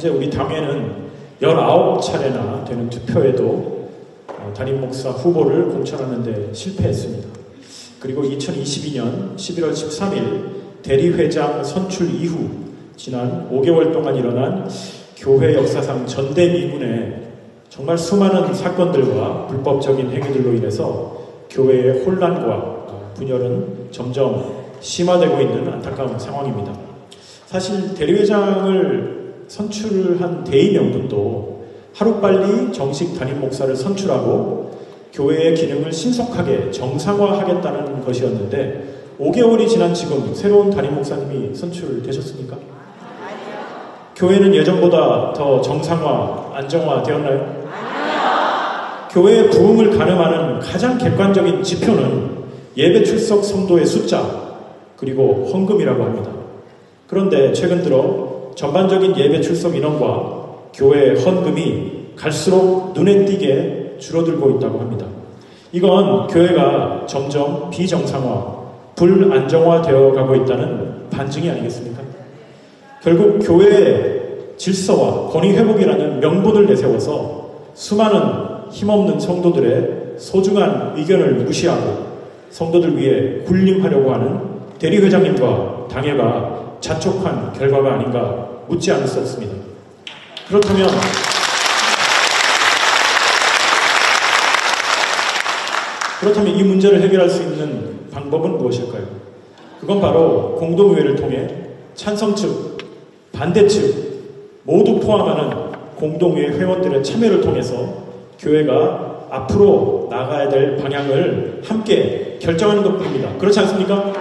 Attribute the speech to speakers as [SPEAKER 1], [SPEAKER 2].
[SPEAKER 1] 현재 우리 당회는 19차례나 되는 투표에도 어, 담임 목사 후보를 공천하는 데 실패했습니다. 그리고 2022년 11월 13일 대리회장 선출 이후 지난 5개월 동안 일어난 교회 역사상 전대미문의 정말 수많은 사건들과 불법적인 행위들로 인해서 교회의 혼란과 분열은 점점 심화되고 있는 안타까운 상황입니다. 사실 대리회장을 선출한 대의 명분도 하루빨리 정식 담임 목사를 선출하고 교회의 기능을 신속하게 정상화하겠다는 것이었는데 5개월이 지난 지금 새로운 담임 목사님이 선출되셨습니까? 교회는 예전보다 더 정상화, 안정화 되었나요? 교회의 부흥을 가늠하는 가장 객관적인 지표는 예배 출석 성도의 숫자 그리고 헌금이라고 합니다. 그런데 최근 들어 전반적인 예배 출석 인원과 교회 헌금이 갈수록 눈에 띄게 줄어들고 있다고 합니다. 이건 교회가 점점 비정상화, 불안정화되어 가고 있다는 반증이 아니겠습니까? 결국 교회의 질서와 권위 회복이라는 명분을 내세워서 수많은 힘없는 성도들의 소중한 의견을 무시하고 성도들 위해 군림하려고 하는 대리회장님과 당회가 자촉한 결과가 아닌가 묻지 않을 수 없습니다. 그렇다면 그렇다면 이 문제를 해결할 수 있는 방법은 무엇일까요? 그건 바로 공동의회를 통해 찬성 측, 반대 측 모두 포함하는 공동의회 회원들의 참여를 통해서 교회가 앞으로 나가야 될 방향을 함께 결정하는 것뿐입니다. 그렇지 않습니까?